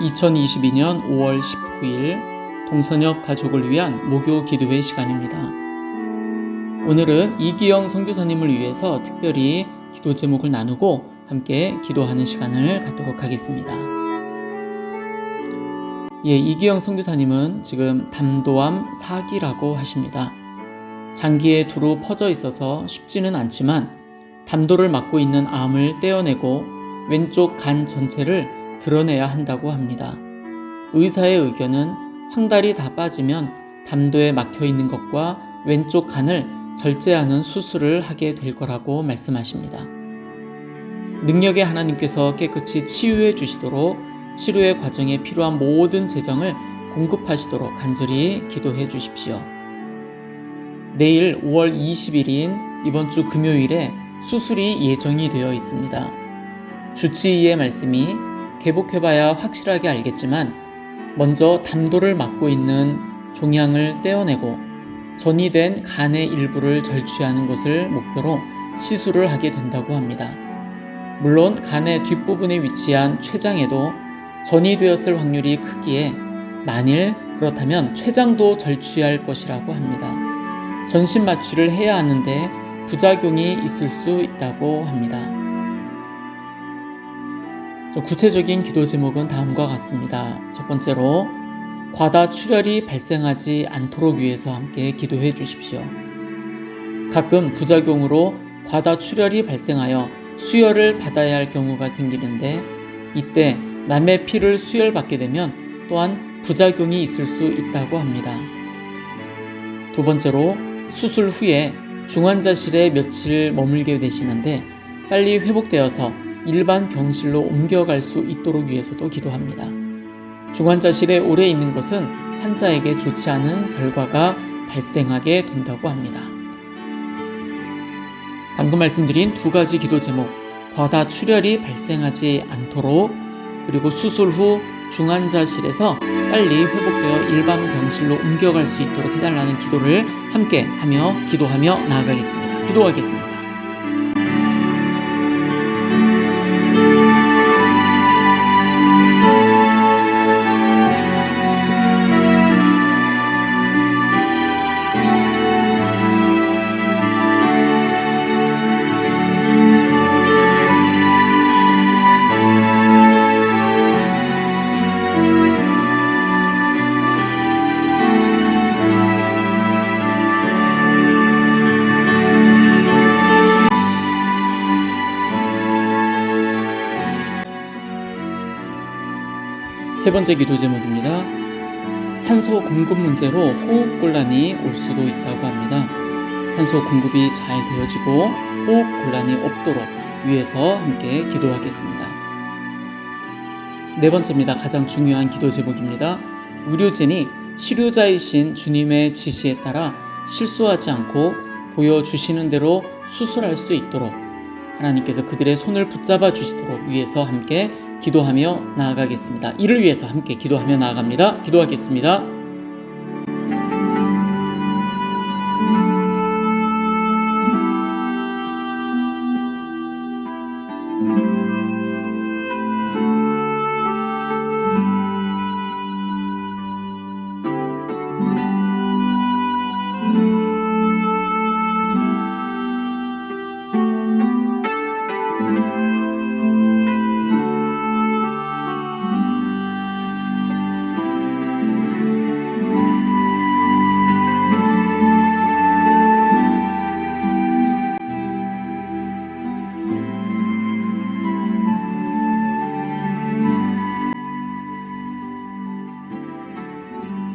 2022년 5월 19일 동선역 가족을 위한 목요 기도회 시간입니다. 오늘은 이기영 선교사님을 위해서 특별히 기도 제목을 나누고 함께 기도하는 시간을 갖도록 하겠습니다. 예, 이기영 선교사님은 지금 담도암 4기라고 하십니다. 장기에 두루 퍼져 있어서 쉽지는 않지만 담도를 막고 있는 암을 떼어내고 왼쪽 간 전체를 드러내야 한다고 합니다. 의사의 의견은 황달이 다 빠지면 담도에 막혀 있는 것과 왼쪽 간을 절제하는 수술을 하게 될 거라고 말씀하십니다. 능력의 하나님께서 깨끗이 치유해 주시도록 치료의 과정에 필요한 모든 재정을 공급하시도록 간절히 기도해 주십시오. 내일 5월 20일인 이번 주 금요일에 수술이 예정이 되어 있습니다. 주치의의 말씀이 개복해봐야 확실하게 알겠지만 먼저 담도를 막고 있는 종양을 떼어내고 전이 된 간의 일부를 절취하는 것을 목표로 시술을 하게 된다고 합니다. 물론 간의 뒷부분에 위치한 췌장에도 전이 되었을 확률이 크기에 만일 그렇다면 췌장도 절취할 것이라고 합니다. 전신 마취를 해야 하는데 부작용이 있을 수 있다고 합니다. 구체적인 기도 제목은 다음과 같습니다. 첫 번째로 과다 출혈이 발생하지 않도록 위해서 함께 기도해 주십시오. 가끔 부작용으로 과다 출혈이 발생하여 수혈을 받아야 할 경우가 생기는데 이때 남의 피를 수혈받게 되면 또한 부작용이 있을 수 있다고 합니다. 두 번째로 수술 후에 중환자실에 며칠 머물게 되시는데 빨리 회복되어서 일반 병실로 옮겨갈 수 있도록 위해서도 기도합니다. 중환자실에 오래 있는 것은 환자에게 좋지 않은 결과가 발생하게 된다고 합니다. 방금 말씀드린 두 가지 기도 제목, 과다 출혈이 발생하지 않도록 그리고 수술 후 중환자실에서 빨리 회복되어 일반 병실로 옮겨갈 수 있도록 해달라는 기도를 함께 하며 기도하며 나아가겠습니다. 기도하겠습니다. 세 번째 기도 제목입니다. 산소 공급 문제로 호흡 곤란이 올 수도 있다고 합니다. 산소 공급이 잘 되어지고 호흡 곤란이 없도록 위해서 함께 기도하겠습니다. 네 번째입니다. 가장 중요한 기도 제목입니다. 의료진이 치료자이신 주님의 지시에 따라 실수하지 않고 보여주시는 대로 수술할 수 있도록 하나님께서 그들의 손을 붙잡아 주시도록 위해서 함께 기도하며 나아가겠습니다. 이를 위해서 함께 기도하며 나아갑니다. 기도하겠습니다.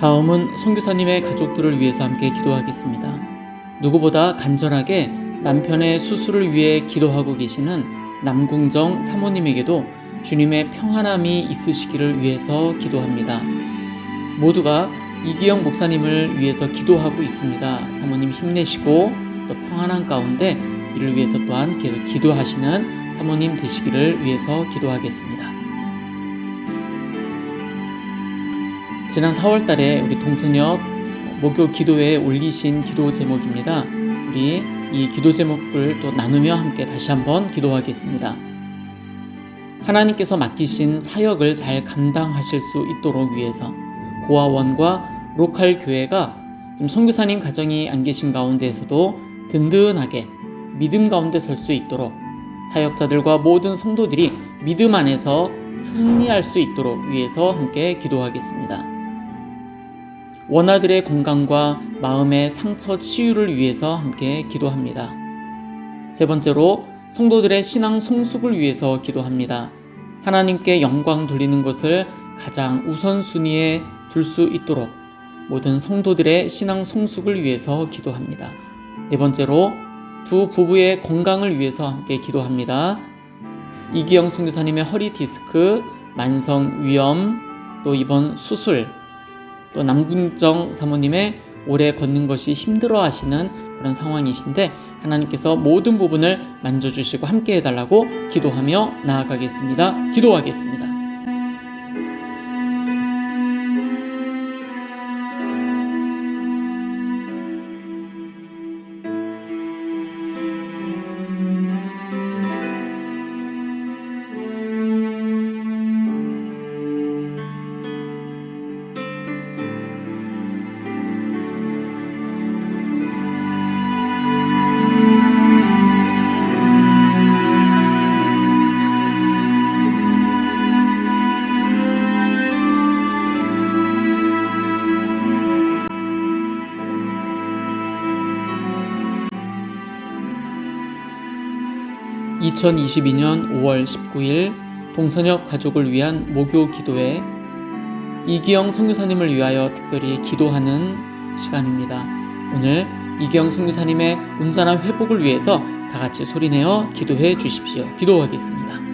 다음은 선교사님의 가족들을 위해서 함께 기도하겠습니다. 누구보다 간절하게 남편의 수술을 위해 기도하고 계시는 남궁정 사모님에게도 주님의 평안함이 있으시기를 위해서 기도합니다. 모두가 이기영 목사님을 위해서 기도하고 있습니다. 사모님 힘내시고 또 평안한 가운데 이를 위해서 또한 계속 기도하시는 사모님 되시기를 위해서 기도하겠습니다. 지난 4월 달에 우리 동서역 목요 기도회에 올리신 기도 제목입니다. 우리 이 기도 제목을 또 나누며 함께 다시 한번 기도하겠습니다. 하나님께서 맡기신 사역을 잘 감당하실 수 있도록 위해서 고아원과 로컬 교회가 지금 선교사님 가정이 안 계신 가운데에서도 든든하게 믿음 가운데 설 수 있도록 사역자들과 모든 성도들이 믿음 안에서 승리할 수 있도록 위해서 함께 기도하겠습니다. 원아들의 건강과 마음의 상처 치유를 위해서 함께 기도합니다. 세 번째로 성도들의 신앙 성숙을 위해서 기도합니다. 하나님께 영광 돌리는 것을 가장 우선순위에 둘 수 있도록 모든 성도들의 신앙 성숙을 위해서 기도합니다. 네 번째로 두 부부의 건강을 위해서 함께 기도합니다. 이기영 선교사님의 허리 디스크, 만성 위염, 또 이번 수술, 또 남군정 사모님의 오래 걷는 것이 힘들어 하시는 그런 상황이신데 하나님께서 모든 부분을 만져주시고 함께 해달라고 기도하며 나아가겠습니다. 기도하겠습니다. (2022년 5월 19일) 동선역 가족을 위한 목요 기도회 이기영 선교사님을 위하여 특별히 기도하는 시간입니다. 오늘 이기영 선교사님의 온전한 회복을 위해서 다 같이 소리내어 기도해 주십시오. 기도하겠습니다.